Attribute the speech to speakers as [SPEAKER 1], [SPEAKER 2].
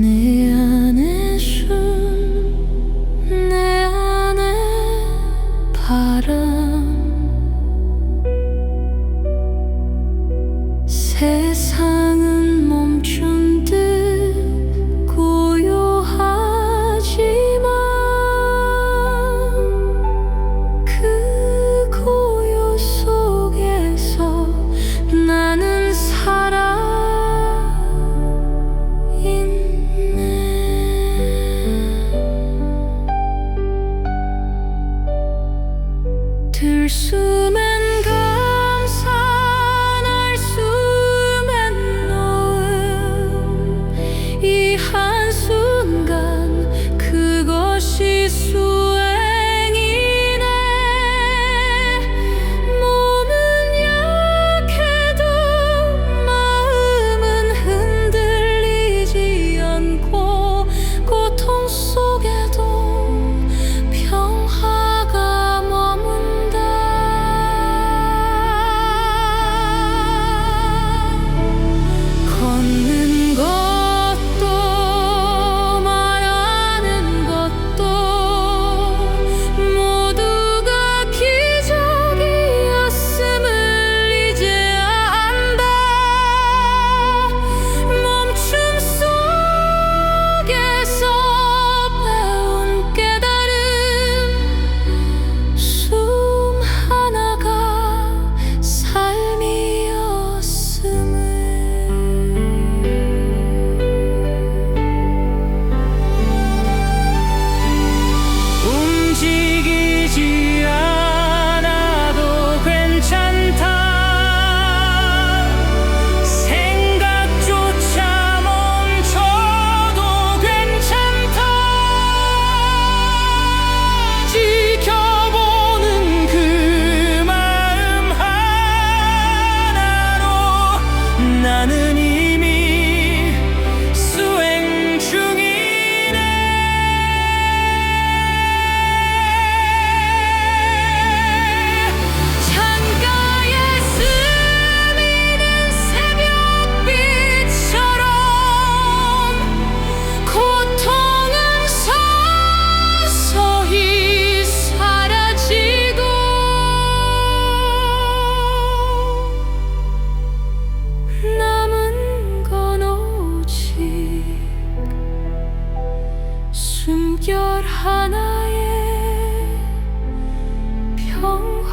[SPEAKER 1] 내 안에 숨내 안에 바람. 세상 Jesus. 물결 하나의 평